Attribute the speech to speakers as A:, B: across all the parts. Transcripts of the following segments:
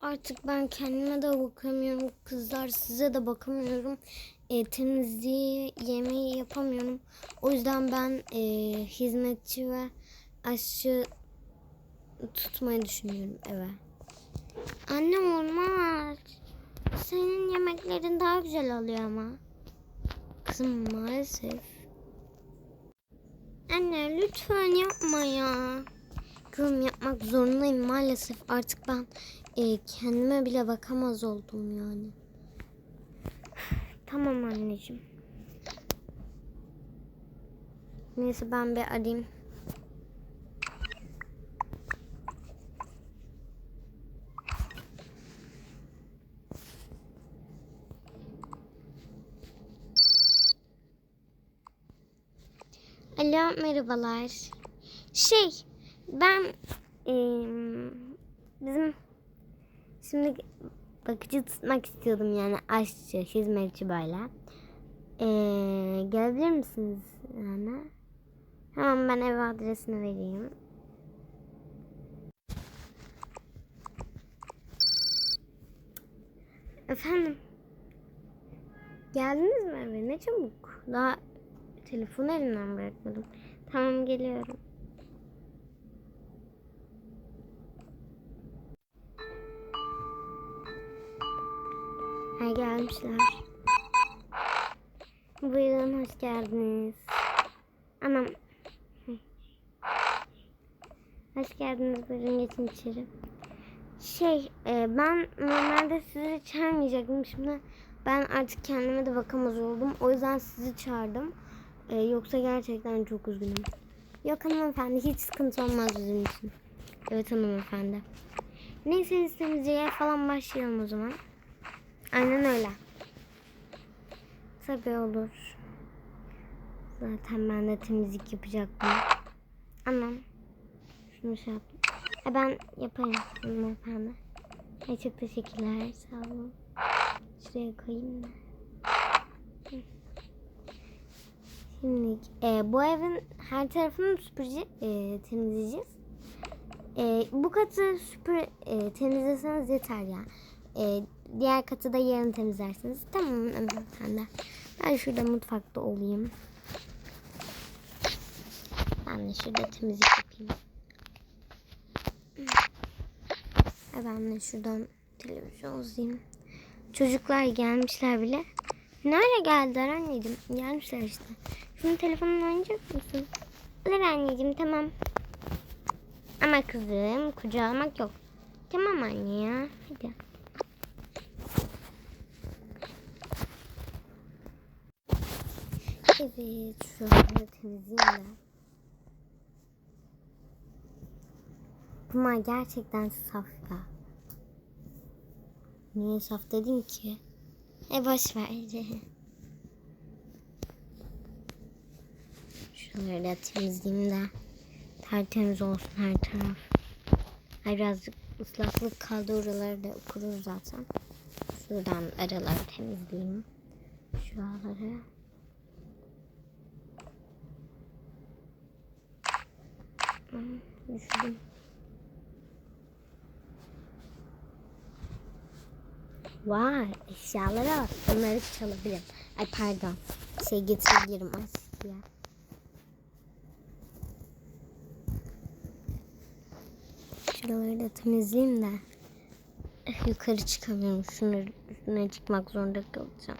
A: Artık ben kendime de bakamıyorum. Kızlar size de bakamıyorum. E, temizliği, yemeği yapamıyorum. O yüzden ben e, hizmetçi ve aşçı tutmayı düşünüyorum eve. Annem olmaz. Senin yemeklerin daha güzel oluyor ama. Kızım maalesef. Anne lütfen yapma ya. Kızım yapmak zorundayım maalesef. Artık ben e, kendime bile bakamaz oldum yani. Tamam anneciğim. Neyse ben bir arayayım. Alo merhabalar. Şey ben eee, bizim şimdi bakıcı tutmak istiyordum yani aşçı, hizmetçi böyle. Eee gelebilir misiniz yani? Hemen ben ev adresini vereyim. Efendim? Geldiniz mi eve? Ne çabuk. Daha telefonu elimden bırakmadım. Tamam geliyorum. Ha gelmişler. Buyurun hoş geldiniz. Anam. Hoş geldiniz buyurun geçin içeri. Şey e, ben normalde sizi çağırmayacaktım. Şimdi ben artık kendime de bakamaz oldum. O yüzden sizi çağırdım. E, yoksa gerçekten çok üzgünüm. Yok hanımefendi hiç sıkıntı olmaz bizim için. Evet hanımefendi. Neyse temizliğe falan başlayalım o zaman. Aynen öyle. Tabii olur. Zaten ben de temizlik yapacaktım. Anam. Şunu şey yap. E ben yapayım hanımefendi. Ay çok teşekkürler. Sağ olun. Şuraya koyayım da. Şimdi e, bu evin her tarafını süpürce, e, temizleyeceğiz. E, bu katı süpür e, temizleseniz yeter ya. E, diğer katı da yarın temizlersiniz. Tamam hanımefendi. Ben şurada mutfakta olayım. Ben de şurada temizlik yapayım. Ben de şuradan televizyon uzayayım. Çocuklar gelmişler bile. Nereye geldiler anneciğim? Gelmişler işte. Şunun telefonunu oynayacak mısın? Olur anneciğim tamam. Ama kızım kucağımak yok. Tamam anne ya. Hadi. Evet şu anda temizleyeyim de. Bunlar gerçekten saf ya. Niye saf dedim ki? E boş ver. Şuraları da temizleyeyim de tertemiz olsun her taraf. Ay birazcık ıslaklık kaldı oraları da kurur zaten. Şuradan araları temizleyeyim. Şuraları. Hmm, Düştüm. Vay eşyalara bak. Bunları çalabilirim. Ay pardon. Şey getirebilirim aslında. Şuraları da temizleyeyim de. Eh, Yukarı çıkamıyorum. Şunu, üstüne çıkmak zorunda kalacağım.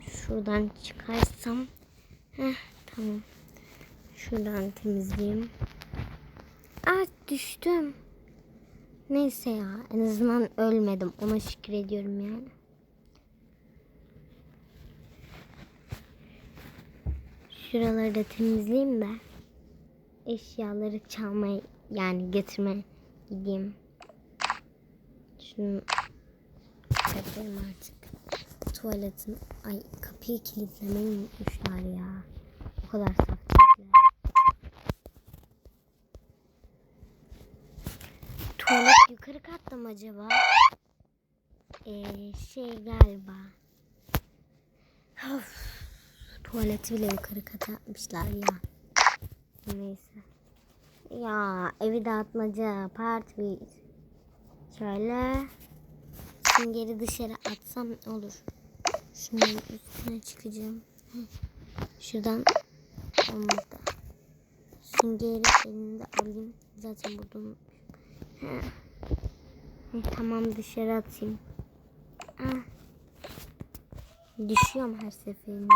A: Şuradan çıkarsam. Heh, tamam. Şuradan temizleyeyim. Düştüm. Neyse ya en azından ölmedim. Ona şükür ediyorum yani. Şuraları da temizleyeyim de eşyaları çalmaya yani getirmeye gideyim. Şunu yapayım artık. Tuvaletin ay kapıyı kilitlemeyi unutmuşlar ya. O kadar saf Katta mı acaba? Ee, şey galiba. Of, tuvaleti bile yukarı kata atmışlar ya. Neyse. Ya evi dağıtmaca part bir. Şöyle. süngeri dışarı atsam olur. Şunun üstüne çıkacağım. Şuradan olmadı. Süngeri elimde alayım. Zaten burada unutmuşum. Tamam dışarı atayım. Ah. Düşüyorum her seferinde.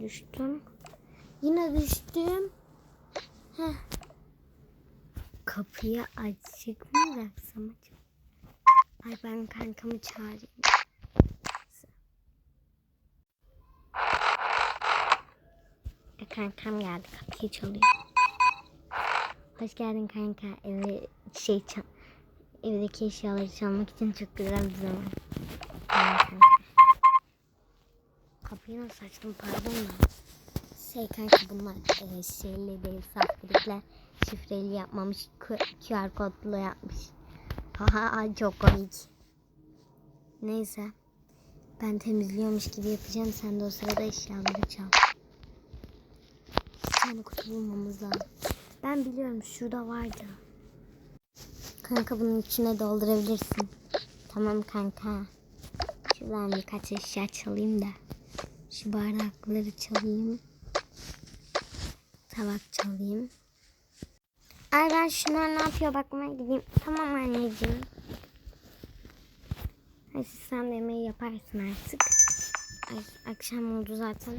A: Düştüm. Yine düştüm. Heh. Kapıyı açık mı bıraksam acaba? Ay ben kankamı çağırayım. E, kankam geldi kapıyı çalıyor. Hoş geldin kanka. Eve şey çal evdeki eşyaları çalmak için çok güzel bir zaman. Kapıyı nasıl açtım pardon da. Şey kanka bunlar e, şeyli değil sahtelikler şifreli yapmamış QR kodlu yapmış. Haha çok komik. Neyse. Ben temizliyormuş gibi yapacağım. Sen de o sırada eşyaları çal. Bir tane kutu bulmamız lazım. Ben biliyorum şurada vardı. Kanka bunun içine doldurabilirsin. Tamam kanka. Şuradan birkaç eşya çalayım da. Şu bardakları çalayım. Tabak çalayım. Ay ben şunlar ne yapıyor bakmaya gideyim. Tamam anneciğim. Siz sen de yemeği yaparsın artık. Ay, akşam oldu zaten.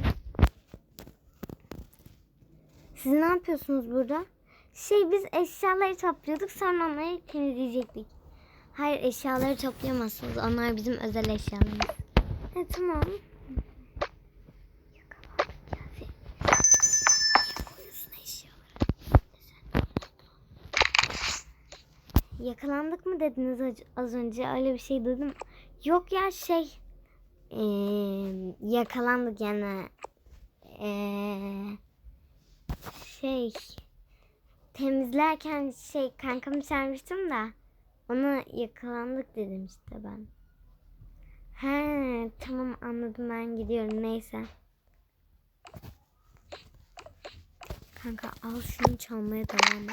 A: Siz ne yapıyorsunuz burada? Şey biz eşyaları topluyorduk sonra onları temizleyecektik. Hayır eşyaları toplayamazsınız. Onlar bizim özel eşyalarımız. E tamam. Yakalandık mı dediniz az- önce? Öyle bir şey duydum. Yok ya şey. eee, yakalandık yani. Eee, şey. Temizlerken şey kankamı çağırmıştım da. Ona yakalandık dedim işte ben. He tamam anladım ben gidiyorum neyse. Kanka al şunu çalmaya devam et.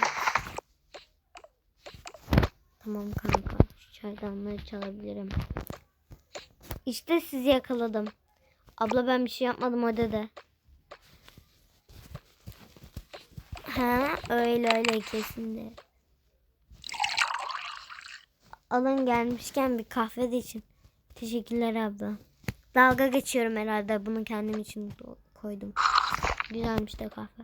A: Tamam kanka. Şu çaydanlığı çalabilirim. İşte sizi yakaladım. Abla ben bir şey yapmadım o dedi. Ha öyle öyle kesin Alın gelmişken bir kahve de için. Teşekkürler abla. Dalga geçiyorum herhalde. Bunu kendim için koydum. Güzelmiş de kahve.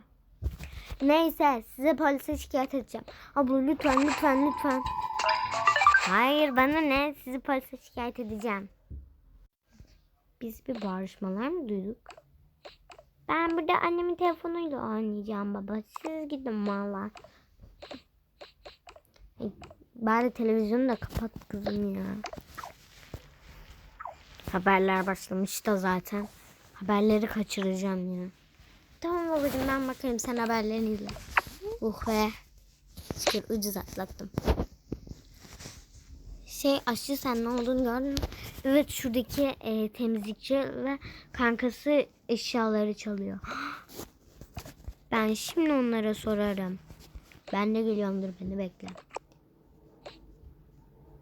A: Neyse size polise şikayet edeceğim. Abla lütfen lütfen lütfen. Hayır bana ne? Sizi polise şikayet edeceğim. Biz bir barışmalar mı duyduk? Ben burada annemin telefonuyla oynayacağım baba. Siz gidin valla. Bari televizyonu da kapat kızım ya. Haberler başlamış da zaten. Haberleri kaçıracağım ya. Tamam babacığım ben bakarım sen haberlerini izle. Uh be. Şükür ucuz atlattım. Şey aşçı sen ne olduğunu gördün mü? Evet şuradaki e, temizlikçi ve kankası eşyaları çalıyor. Ben şimdi onlara sorarım. Ben de geliyorumdur beni bekle.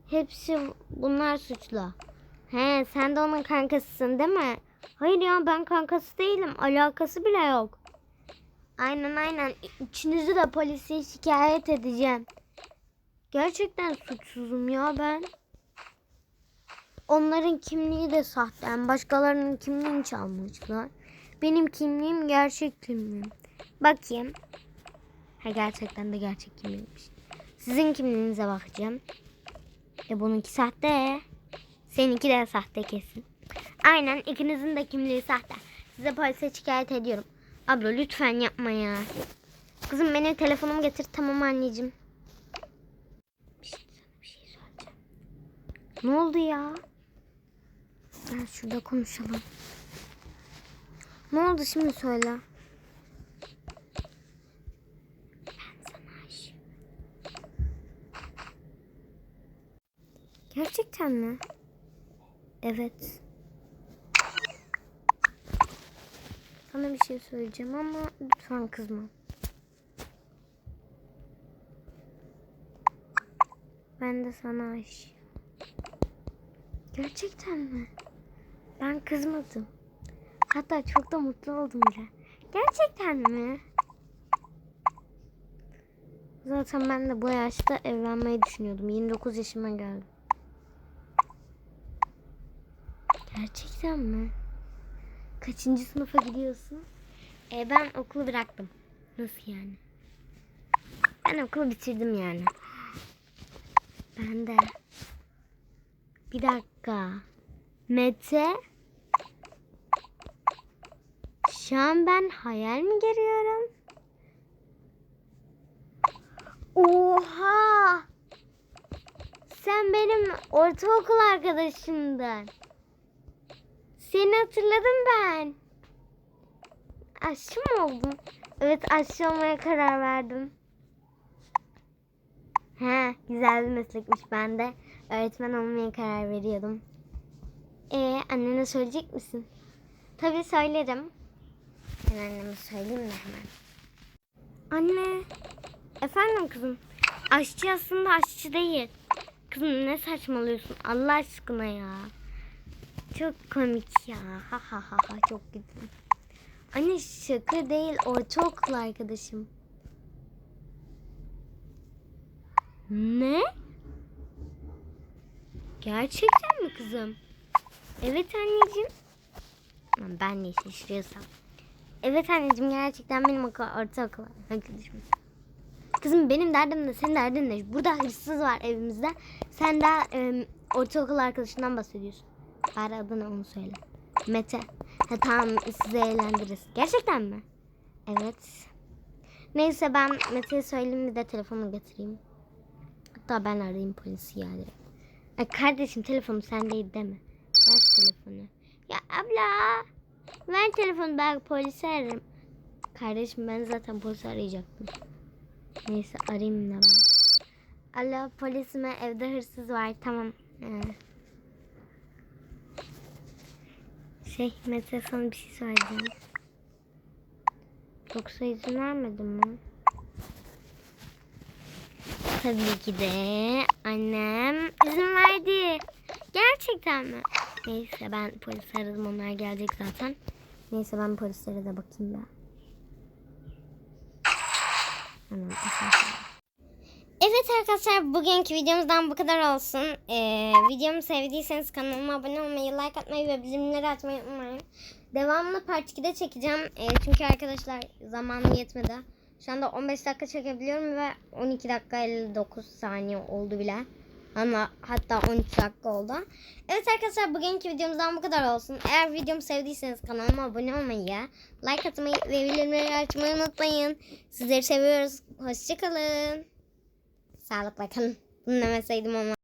A: Hepsi bunlar suçlu. He sen de onun kankasısın değil mi? Hayır ya ben kankası değilim. Alakası bile yok. Aynen aynen. İçinizi de polise şikayet edeceğim. Gerçekten suçsuzum ya ben. Onların kimliği de sahte. Yani başkalarının kimliğini çalmışlar. Benim kimliğim gerçek kimliğim. Bakayım. Ha gerçekten de gerçek kimliğiymiş. Sizin kimliğinize bakacağım. E bununki sahte. Seninki de sahte kesin. Aynen ikinizin de kimliği sahte. Size polise şikayet ediyorum. Abla lütfen yapma ya. Kızım benim telefonumu getir tamam anneciğim. Şey söyleyeceğim. Ne oldu ya? Gel şurada konuşalım. Ne oldu şimdi söyle. Gerçekten mi? Evet. Sana bir şey söyleyeceğim ama lütfen kızma. Ben de sana aşığım. Gerçekten mi? Ben kızmadım. Hatta çok da mutlu oldum bile. Gerçekten mi? Zaten ben de bu yaşta evlenmeyi düşünüyordum. 29 yaşıma geldim. Gerçekten mi? Kaçıncı sınıfa gidiyorsun? E, ben okulu bıraktım. Nasıl yani? Ben okulu bitirdim yani. Ben de. Bir dakika. Mete. Şu an ben hayal mi görüyorum? Oha! Sen benim ortaokul arkadaşımdın. Seni hatırladım ben. Aşçı mı oldun? Evet aşçı olmaya karar verdim. He güzel bir meslekmiş ben de. Öğretmen olmaya karar veriyordum. Ee annene söyleyecek misin? Tabii söylerim. Ben anneme söyleyeyim de hemen. Anne. Efendim kızım. Aşçı aslında aşçı değil. Kızım ne saçmalıyorsun Allah aşkına ya. Çok komik ya. Ha ha ha ha çok güzel. Anne şaka değil ortaokul arkadaşım. Ne? Gerçekten mi kızım? Evet anneciğim. Ben ne şaşırıyorsam. Evet anneciğim gerçekten benim okul, ortaokul arkadaşım. Kızım benim derdim de senin derdin ne? Burada hırsız var evimizde. Sen daha e, ortaokul arkadaşından bahsediyorsun. Bari adını onu söyle. Mete. Ha, tamam sizi eğlendiririz. Gerçekten mi? Evet. Neyse ben Mete'ye söyleyeyim bir de telefonumu getireyim. Hatta ben arayayım polisi ya. E, kardeşim telefonu sendeydi mi? Ver telefonu. Ya abla. Ver telefonu ben polisi ararım. Kardeşim ben zaten polisi arayacaktım. Neyse arayayım da ben. Alo polisime evde hırsız var tamam. Ee, şey Mete sana bir şey söyleyeceğim. Yoksa izin vermedin mi? Tabii ki de annem izin verdi. Gerçekten mi? Neyse ben polis aradım onlar gelecek zaten. Neyse ben polislere de bakayım asansör. Evet arkadaşlar bugünkü videomuzdan bu kadar olsun. Ee, videomu sevdiyseniz kanalıma abone olmayı, like atmayı ve bildirimleri açmayı unutmayın. Devamını part 2'de çekeceğim. Ee, çünkü arkadaşlar zamanım yetmedi. Şu anda 15 dakika çekebiliyorum ve 12 dakika 59 saniye oldu bile. Ama hatta 13 dakika oldu. Evet arkadaşlar bugünkü videomuzdan bu kadar olsun. Eğer videomu sevdiyseniz kanalıma abone olmayı, like atmayı ve bildirimleri açmayı unutmayın. Sizleri seviyoruz. Hoşçakalın. Sağlıkla kalın. Bunu demeseydim ama.